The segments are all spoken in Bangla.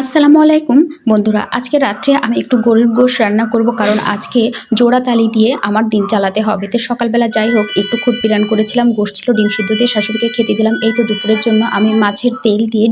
আসসালামু আলাইকুম। বন্ধুরা, আজকে রাত্রে আমি একটু গরুর গোশ রান্না করব কারণ আজকে জোড়া তালি দিয়ে আমার দিন চালাতে হবে। তো সকালবেলা যাই হোক, একটু খুদ বিরান করেছিলাম, গোশ ছিল, ডিম সিদ্ধ দিয়ে শাশুড়িকে খেতে দিলাম। এই তো দুপুরের জন্য আমি মাছের তেল দিয়ে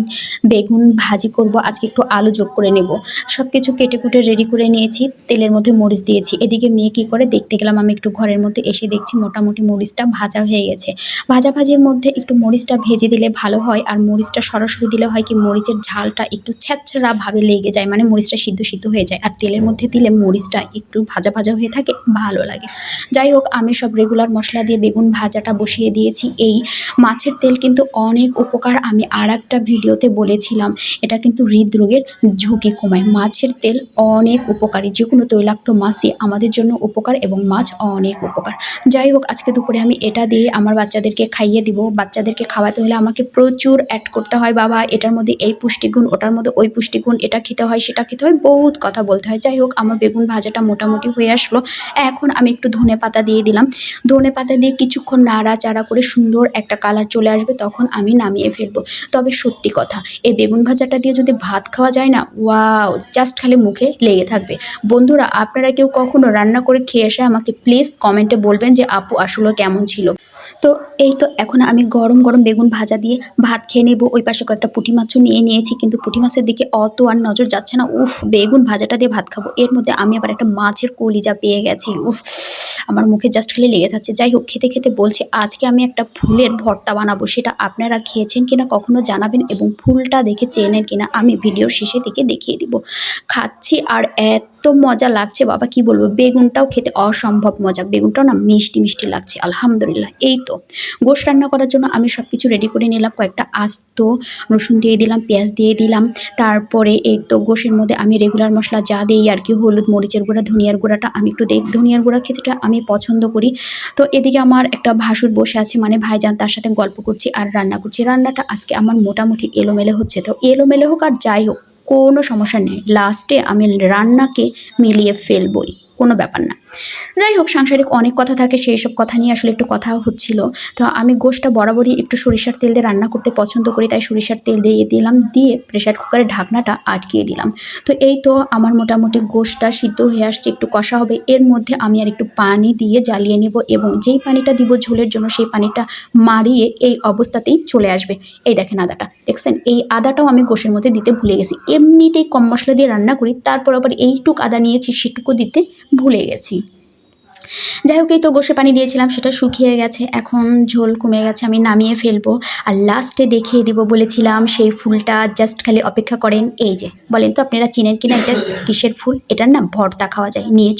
বেগুন ভাজি করব। আজকে একটু আলু যোগ করে নেব। সব কিছু কেটে কুটে রেডি করে নিয়েছি, তেলের মধ্যে মরিচ দিয়েছি। এদিকে মেয়ে কী করে, দেখতে গেলাম আমি একটু ঘরের মধ্যে এসে দেখছি মোটামুটি মরিচটা ভাজা হয়ে গেছে। ভাজা ভাজির মধ্যে একটু মরিচটা ভেজে দিলে ভালো হয়, আর মরিচটা সরাসরি দিলে হয় কি, মরিচের ঝালটা একটু ছ্যাঁচড়া ভাবে লেগে যায় মানে মরিচটা সিদ্ধ সিদ্ধ হয়ে যায় আর তেলের মধ্যে দিলে মরিচটা একটু ভাজা ভাজা হয়ে থাকে, ভালো লাগে। যাই হোক, আমি সব রেগুলার মশলা দিয়ে বেগুন ভাজাটা বসিয়ে দিয়েছি। এই মাছের তেল কিন্তু অনেক উপকার। আমি আর একটা ভিডিওতে বলেছিলাম, এটা কিন্তু হৃদরোগের ঝুঁকি কমায়। মাছের তেল অনেক উপকারী যে কোনো তৈলাক্ত মাছই আমাদের জন্য উপকার এবং মাছ অনেক উপকার। যাই হোক, আজকে দুপুরে আমি এটা দিয়ে আমার বাচ্চাদেরকে খাইয়ে দিব। বাচ্চাদেরকে খাওয়াতে হলে আমাকে প্রচুর অ্যাড করতে হয়, বাবা। এটার মধ্যে এই পুষ্টিগুণ, ওটার মধ্যে ওই পুষ্টিগুণ এটা খেতে হয়, সেটা খেতে হয়, বহুত কথা বলতে হয়। যাই হোক, আমার বেগুন ভাজাটা মোটামুটি হয়ে আসলো। এখন আমি একটু ধনে পাতা দিয়ে দিলাম। ধনে পাতা দিয়ে কিছুক্ষণ নাড়াচাড়া করে সুন্দর একটা কালার চলে আসবে, তখন আমি নামিয়ে ফেলব। তবে সত্যি কথা, এই বেগুন ভাজাটা দিয়ে যদি ভাত খাওয়া যায় না, ওয়াও, জাস্ট খালি মুখে লেগে থাকবে। বন্ধুরা, আপনারা কেউ কখনো রান্না করে খেয়ে এসে আমাকে প্লিজ কমেন্টে বলবেন যে, আপু, আসলে কেমন ছিল? তো এই তো এখন আমি গরম গরম বেগুন ভাজা দিয়ে ভাত খেয়ে নেব। ওই পাশে কয়েকটা পুঁটি মাছও নিয়ে নিয়েছি, কিন্তু পুঁটি মাছের দিকে অত আর নজর যাচ্ছে না। উফ, বেগুন ভাজাটা দিয়ে ভাত খাব। এর মধ্যে আমি আবার একটা মাছের কলিজা পেয়ে গেছি। উফ, আমার মুখে জাস্ট খালি লেগে থাকছে। যাই হোক, খেতে খেতে বলছি, আজকে আমি একটা ফুলের ভর্তা বানাবো। সেটা আপনারা খেয়েছেন কিনা, কখনো জানাবেন এবং ফুলটা দেখে চেনেন কিনা, আমি ভিডিওর শেষে দিকে দেখিয়ে দিব। খাচ্ছি আর এত মজা লাগছে, বাবা, কি বলব? বেগুনটাও খেতে অসম্ভব মজা। বেগুনটাও না মিষ্টি মিষ্টি লাগছে, আলহামদুলিল্লাহ। এই তো, গোশ রান্না করার জন্য আমি সব কিছু রেডি করে নিলাম, কয়েকটা আস্ত রসুন দিয়ে দিলাম, পেঁয়াজ দিয়ে দিলাম। তারপরে এই তো গোশের মধ্যে আমি রেগুলার মশলা যা দিই, আর কি, হলুদ, মরিচের গুঁড়া, ধনিয়ার গুঁড়াটা, আমি একটু দেখ ধনিয়ার গুঁড়া খেতেটা আমি পছন্দ করি। তো এদিকে আমার একটা ভাসুর বসে আছে মানে ভাইজান, তার সাথে গল্প করছি আর রান্না করছি। রান্নাটা আজকে আমার মোটামুটি এলোমেলো হচ্ছে। তো এলোমেলো হোক আর যাই হোক কোনো সমস্যা নেই। লাস্টে আমি রান্নাকে মিলিয়ে ফেলবই। কোনো ব্যাপার না। যাই হোক সাংসারিক অনেক কথা থাকে, সেই সব কথা নিয়ে আসলে একটু কথা হচ্ছিল। তো আমি গোষ্ঠটা বরাবরই একটু সরিষার তেল দিয়ে রান্না করতে পছন্দ করি, তাই সরিষার তেল দিয়ে দিলাম, দিয়ে প্রেশার কুকারের ঢাকনাটা আটকিয়ে দিলাম। তো এই তো আমার মোটামুটি গোষ্ঠটা সিদ্ধ হয়ে আসছে, একটু কষা হবে। এর মধ্যে আমি আর একটু পানি দিয়ে জ্বালিয়ে নেব এবং যেই পানিটা দিব ঝোলের জন্য, সেই পানিটা মারিয়ে এই অবস্থাতেই চলে আসবে। এই দেখেন আদাটা। দেখছেন? এই আদাটাও আমি গোশের মধ্যে দিতে ভুলে গেছি। এমনিতেই কম মশলা দিয়ে রান্না করি, তারপর আবার এইটুক আদা নিয়েছি, সেটুকু দিতে ভুলে গেছি। যাই হোক, এই তো গোসে পানি দিয়েছিলাম, সেটা শুকিয়ে গেছে। এখন ঝোল কমে গেছে, আমি নামিয়ে ফেলব। আর লাস্টে দেখিয়ে দিব, বলেছিলাম সেই ফুলটা জাস্ট খালি অপেক্ষা করেন। এই যে, বলেন তো আপনারা চিনেন কিনা, এটা কিসের ফুল? এটার না ভর্তা খাওয়া যায়, নিয়ে